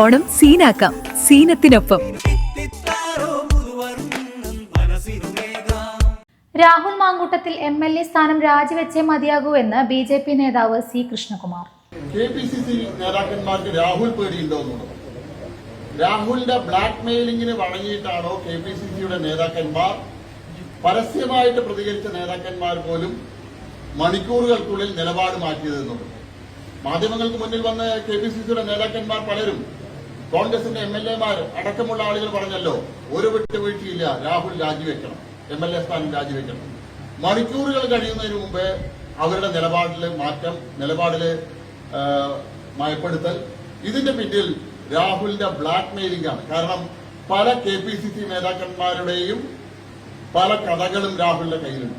ഓണം സീനാക്കാം. സീനത്തിനൊപ്പം. Rahul Mankoottathil M L A സ്ഥാനം രാജിവെച്ചേ മതിയാകൂ എന്ന് ബി ജെ പി നേതാവ് C Krishnakumar. K P C C നേതാക്കന്മാർക്ക് രാഹുൽ പേടിയുണ്ടോ എന്നുള്ളത്? രാഹുലിന്റെ ബ്ലാക്ക് മെയിലിംഗിന് വഴങ്ങിയിട്ടാണോ കെ പി സി സിയുടെ നേതാക്കന്മാർ പരസ്യമായിട്ട് പ്രതികരിച്ച നേതാക്കന്മാർ പോലും മണിക്കൂറുകൾക്കുള്ളിൽ നിലപാട് മാറ്റിയതെന്നുള്ളത്? മാധ്യമങ്ങൾക്ക് മുന്നിൽ വന്ന കെ പി സി സിയുടെ നേതാക്കന്മാർ പലരും കോൺഗ്രസിന്റെ എം എൽ എമാർ അടക്കമുള്ള ആളുകൾ പറഞ്ഞല്ലോ ഒരു വിട്ടുവീഴ്ചയില്ല രാഹുൽ രാജിവെക്കണം എം എൽ എ സ്ഥാനം രാജിവെക്കണം. മണിക്കൂറുകൾ കഴിയുന്നതിന് മുമ്പേ അവരുടെ നിലപാടിൽ മാറ്റം നിലപാടിൽ ആ, മയപ്പെടുത്തൽ. ഇതിന്റെ പിന്നിൽ രാഹുലിന്റെ ബ്ലാക്ക് മെയിലിംഗ് ആണ്. കാരണം പല കെ പി സി സി നേതാക്കന്മാരുടെയും പല കഥകളും രാഹുലിന്റെ കയ്യിലുണ്ട്.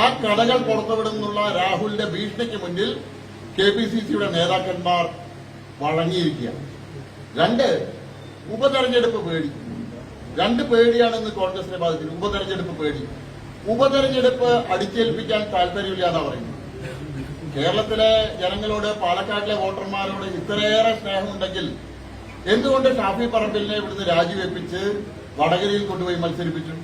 ആ കഥകൾ പുറത്തുവിടുന്നുള്ള രാഹുലിന്റെ ഭീഷണിക്ക് മുന്നിൽ കെ പി സി സിയുടെ നേതാക്കന്മാർ വഴങ്ങിയിരിക്കുകയാണ്. രണ്ട് ഉപതെരഞ്ഞെടുപ്പ് പേടി. രണ്ട് പേടിയാണെന്ന് കോൺഗ്രസിനെ ബാധിച്ചത് ഉപതെരഞ്ഞെടുപ്പ് പേടി. ഉപതെരഞ്ഞെടുപ്പ് അടിച്ചേൽപ്പിക്കാൻ താല്പര്യമില്ല എന്നാ പറയുന്നത്. കേരളത്തിലെ ജനങ്ങളോട് പാലക്കാട്ടിലെ വോട്ടർമാരോട് ഇത്രയേറെ സ്നേഹമുണ്ടെങ്കിൽ എന്തുകൊണ്ട് ഷാഫി പറമ്പിലിനെ ഇവിടുന്ന് രാജിവെപ്പിച്ച് വടകരയിൽ കൊണ്ടുപോയി മത്സരിപ്പിച്ചു?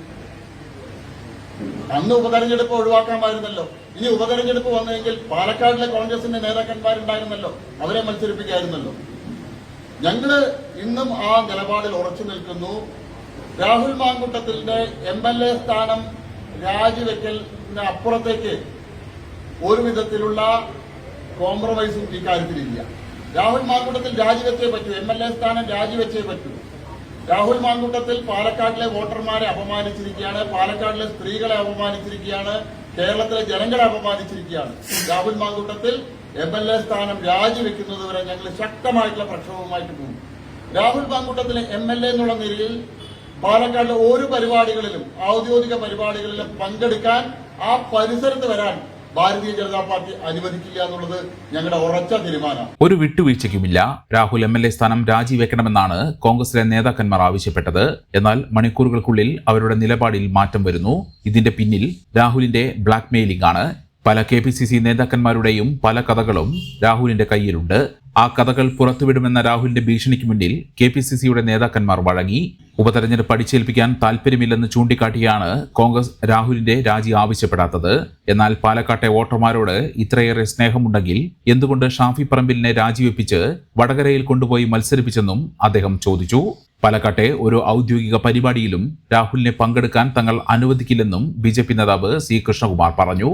അന്ന് ഉപതെരഞ്ഞെടുപ്പ് ഒഴിവാക്കാമായിരുന്നല്ലോ. ഇനി ഉപതെരഞ്ഞെടുപ്പ് വന്നെങ്കിൽ പാലക്കാടിലെ കോൺഗ്രസിന്റെ നേതാക്കന്മാരുണ്ടായിരുന്നല്ലോ. അവരെ മത്സരിപ്പിക്കായിരുന്നല്ലോ. ഞങ്ങൾ ഇന്നും ആ നിലപാടിൽ ഉറച്ചു നിൽക്കുന്നു. രാഹുൽ മാങ്കുട്ടത്തിന്റെ എം എൽ എ സ്ഥാനം രാജിവെക്കലിന് അപ്പുറത്തേക്ക് ഒരു വിധത്തിലുള്ള കോംപ്രമൈസും ഇക്കാര്യത്തിലില്ല രാഹുൽ മാങ്കുട്ടത്തിൽ രാജിവെച്ചേ പറ്റൂ എം എൽ എ സ്ഥാനം രാജിവെച്ചേ പറ്റൂ. രാഹുൽ മാങ്കുട്ടത്തിൽ പാലക്കാട്ടിലെ വോട്ടർമാരെ അപമാനിച്ചിരിക്കുകയാണ് പാലക്കാട്ടിലെ സ്ത്രീകളെ അപമാനിച്ചിരിക്കുകയാണ് കേരളത്തിലെ ജനങ്ങളെ അപമാനിച്ചിരിക്കുകയാണ്. Rahul Mankoottathil M L A സ്ഥാനം രാജിവെക്കുന്നത് വരെ ഞങ്ങൾ ശക്തമായിട്ടുള്ള പ്രക്ഷോഭവുമായിട്ട് പോകും. രാഹുൽ മാങ്കുട്ടത്തിലെ എം എൽ എ എന്നുള്ള നിലയിൽ പാലക്കാടിലെ ഓരോ പരിപാടികളിലും ഔദ്യോഗിക പരിപാടികളിലും പങ്കെടുക്കാൻ ആ പരിസരത്ത് വരാൻ ഭാരതീയ ജനതാ പാർട്ടി അനുവദിക്കില്ല എന്നുള്ളത് ഞങ്ങളുടെ ഉറച്ച തീരുമാനമാണ് ഒരു വിട്ടുവീഴ്ചയ്ക്കുമില്ല. രാഹുൽ എം എൽ എ സ്ഥാനം രാജിവെക്കണമെന്നാണ് കോൺഗ്രസിലെ നേതാക്കന്മാർ ആവശ്യപ്പെട്ടത്. എന്നാൽ മണിക്കൂറുകൾക്കുള്ളിൽ അവരുടെ നിലപാടിൽ മാറ്റം വരുന്നു. ഇതിന്റെ പിന്നിൽ രാഹുലിന്റെ ബ്ലാക്ക് മെയിലിംഗ് ആണ്. പല കെ പി സി സി നേതാക്കന്മാരുടെയും പല കഥകളും രാഹുലിന്റെ കയ്യിലുണ്ട്. ആ കഥകൾ പുറത്തുവിടുമെന്ന രാഹുലിന്റെ ഭീഷണിക്ക് മുന്നിൽ കെ പി സി സിയുടെ നേതാക്കന്മാർ വഴങ്ങി. ഉപതെരഞ്ഞെടുപ്പ് അടിച്ചേൽപ്പിക്കാൻ താല്പര്യമില്ലെന്ന് ചൂണ്ടിക്കാട്ടിയാണ് കോൺഗ്രസ് രാഹുലിന്റെ രാജി ആവശ്യപ്പെടാത്തത്. എന്നാൽ പാലക്കാട്ടെ വോട്ടർമാരോട് ഇത്രയേറെ സ്നേഹമുണ്ടെങ്കിൽ എന്തുകൊണ്ട് ഷാഫി പറമ്പിലിനെ രാജിവെപ്പിച്ച് വടകരയിൽ കൊണ്ടുപോയി മത്സരിപ്പിച്ചെന്നും അദ്ദേഹം ചോദിച്ചു. പാലക്കാട്ടെ ഒരു ഔദ്യോഗിക പരിപാടിയിലും രാഹുലിനെ പങ്കെടുക്കാൻ തങ്ങൾ അനുവദിക്കില്ലെന്നും ബി നേതാവ് സി കൃഷ്ണകുമാർ പറഞ്ഞു.